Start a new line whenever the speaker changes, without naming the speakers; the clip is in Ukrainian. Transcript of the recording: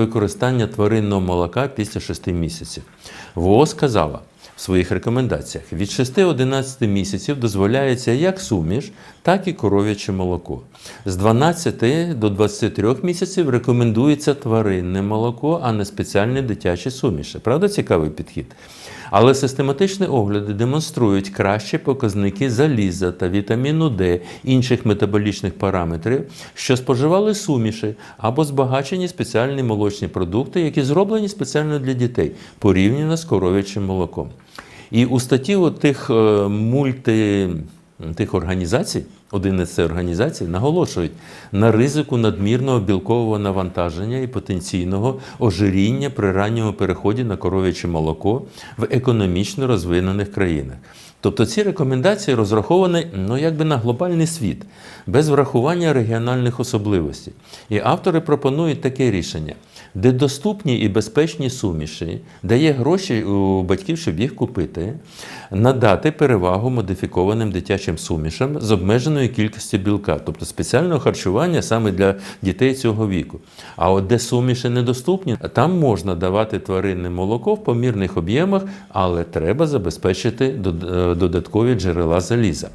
використання тваринного молока після 6 місяців. ВООЗ сказала в своїх рекомендаціях: від 6-11 місяців дозволяється як суміш, так і коров'яче молоко. З 12 до 23 місяців рекомендується тваринне молоко, а не спеціальні дитячі суміші. Правда, цікавий підхід? Але систематичні огляди демонструють кращі показники заліза та вітаміну Д, інших метаболічних параметрів, що споживали суміші або збагачені спеціальні молочні продукти, які зроблені спеціально для дітей, порівняно з коров'ячим молоком. І у статті тих е, мульти тих організацій, один із цих організацій, наголошують на ризику надмірного білкового навантаження і потенційного ожиріння при ранньому переході на коров'яче молоко в економічно розвинених країнах. Тобто ці рекомендації розраховані ну, якби на глобальний світ, без врахування регіональних особливостей. І автори пропонують таке рішення, де доступні і безпечні суміші, де є гроші у батьків, щоб їх купити, надати перевагу модифікованим дитячим сумішам з обмеженою кількістю білка, тобто спеціального харчування саме для дітей цього віку. А от де суміші недоступні, там можна давати тваринне молоко в помірних об'ємах, але треба забезпечити е, додаткові джерела заліза.